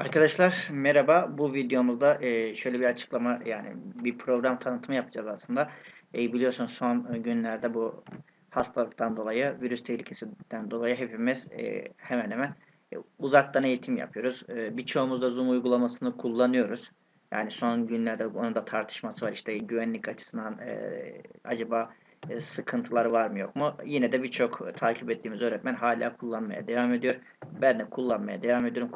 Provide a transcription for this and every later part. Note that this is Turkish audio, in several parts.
Arkadaşlar merhaba. Bu videomuzda e, şöyle bir açıklama yani bir program tanıtımı yapacağız aslında. E, biliyorsunuz son günlerde bu hastalıktan dolayı, virüs tehlikesinden dolayı hepimiz e, hemen hemen e, uzaktan eğitim yapıyoruz. E, birçoğumuz da Zoom uygulamasını kullanıyoruz. Yani son günlerde onun da tartışması var. İşte güvenlik açısından e, acaba e, sıkıntıları var mı yok mu? Yine de birçok takip ettiğimiz öğretmen hala kullanmaya devam ediyor. Ben de kullanmaya devam ediyorum.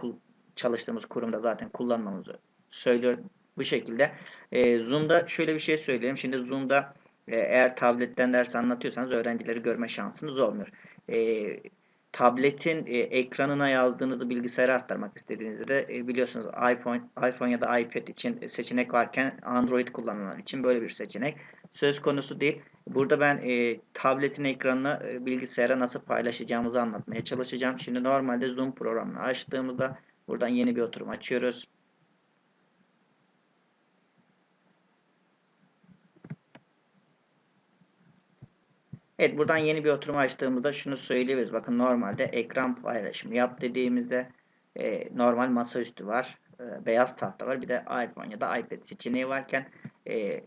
Çalıştığımız kurumda zaten kullanmamızı söylüyor bu şekilde. E, Zoom'da şöyle bir şey söyleyeyim. Şimdi Zoom'da e, eğer tabletten ders anlatıyorsanız öğrencileri görme şansınız olmuyor. E, tabletin e, ekranına yazdığınızı bilgisayara aktarmak istediğinizde de e, biliyorsunuz iPhone, iPhone ya da iPad için seçenek varken Android kullananlar için böyle bir seçenek söz konusu değil. Burada ben e, tabletin ekranını e, bilgisayara nasıl paylaşacağımızı anlatmaya çalışacağım. Şimdi normalde Zoom programını açtığımızda buradan yeni bir oturum açıyoruz. Evet buradan yeni bir oturum açtığımızda şunu söyleyebiliriz. Bakın normalde ekran paylaşımı yap dediğimizde e, normal masaüstü var. E, beyaz tahta var. Bir de iPhone ya da iPad seçeneği varken e,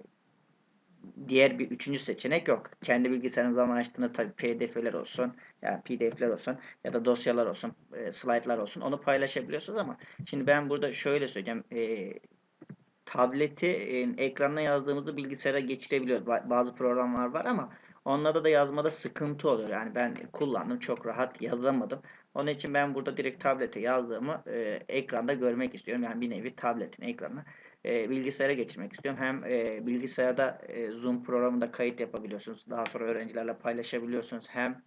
diğer bir üçüncü seçenek yok. Kendi bilgisayarınızdan açtığınız tabi pdf'ler olsun, yani pdf'ler olsun ya da dosyalar olsun, e, slaytlar olsun onu paylaşabiliyorsunuz ama şimdi ben burada şöyle söyleyeceğim. E, tableti e, ekranına yazdığımızı bilgisayara geçirebiliyoruz. Bazı programlar var ama onlarda da yazmada sıkıntı oluyor. Yani ben kullandım çok rahat yazamadım. Onun için ben burada direkt tablete yazdığımı e, ekranda görmek istiyorum. Yani bir nevi tabletin ekranına e, bilgisayara geçirmek istiyorum. Hem e, bilgisayarda e, Zoom programında kayıt yapabiliyorsunuz. Daha sonra öğrencilerle paylaşabiliyorsunuz. Hem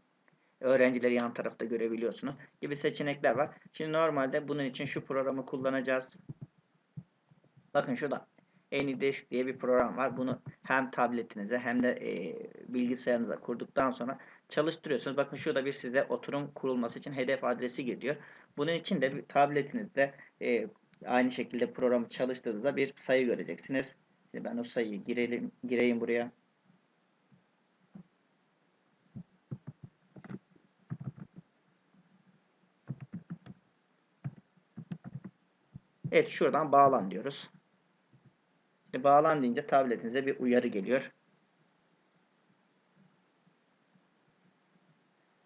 öğrencileri yan tarafta görebiliyorsunuz gibi seçenekler var. Şimdi normalde bunun için şu programı kullanacağız. Bakın şurada AnyDesk diye bir program var. Bunu hem tabletinize hem de e, bilgisayarınıza kurduktan sonra çalıştırıyorsunuz. Bakın şurada bir size oturum kurulması için hedef adresi geliyor. Bunun için de bir tabletinizde e, aynı şekilde programı çalıştığınızda bir sayı göreceksiniz. Şimdi ben o sayıyı girelim, gireyim buraya. Evet şuradan bağlan diyoruz. Şimdi bağlan deyince tabletinize bir uyarı geliyor.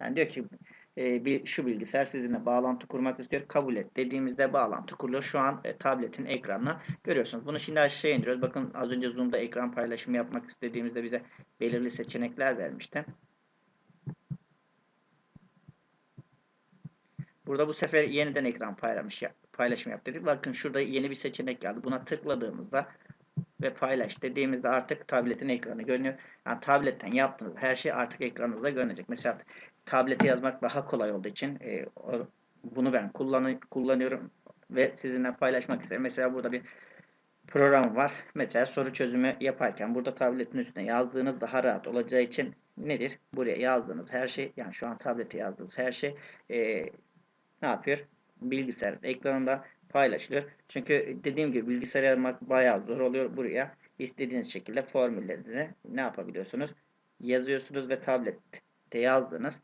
Yani diyor ki e, bir, şu bilgisayar sizinle bağlantı kurmak istiyor. Kabul et dediğimizde bağlantı kuruluyor. Şu an e, tabletin ekranına görüyorsunuz. Bunu şimdi aşağıya indiriyoruz. Bakın az önce Zoom'da ekran paylaşımı yapmak istediğimizde bize belirli seçenekler vermişti. Burada bu sefer yeniden ekran paylaş, paylaşım yap dedik. Bakın şurada yeni bir seçenek geldi. Buna tıkladığımızda ve paylaş dediğimizde artık tabletin ekranı görünüyor. Yani tabletten yaptığınız her şey artık ekranınızda görünecek. Mesela tablete yazmak daha kolay olduğu için e, bunu ben kullan kullanıyorum ve sizinle paylaşmak isterim. Mesela burada bir program var. Mesela soru çözümü yaparken burada tabletin üstüne yazdığınız daha rahat olacağı için nedir? Buraya yazdığınız her şey yani şu an tablete yazdığınız her şey e, ne yapıyor? Bilgisayar ekranında paylaşılıyor. Çünkü dediğim gibi bilgisayar yazmak bayağı zor oluyor. Buraya istediğiniz şekilde formüllerinizi ne yapabiliyorsunuz? Yazıyorsunuz ve tablette yazdığınız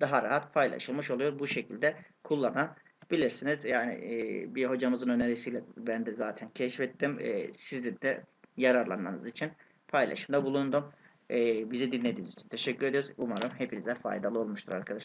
daha rahat paylaşılmış oluyor. Bu şekilde kullanabilirsiniz. Yani e, bir hocamızın önerisiyle ben de zaten keşfettim. E, sizin de yararlanmanız için paylaşımda bulundum. E, bizi dinlediğiniz için teşekkür ediyoruz. Umarım hepinize faydalı olmuştur arkadaşlar.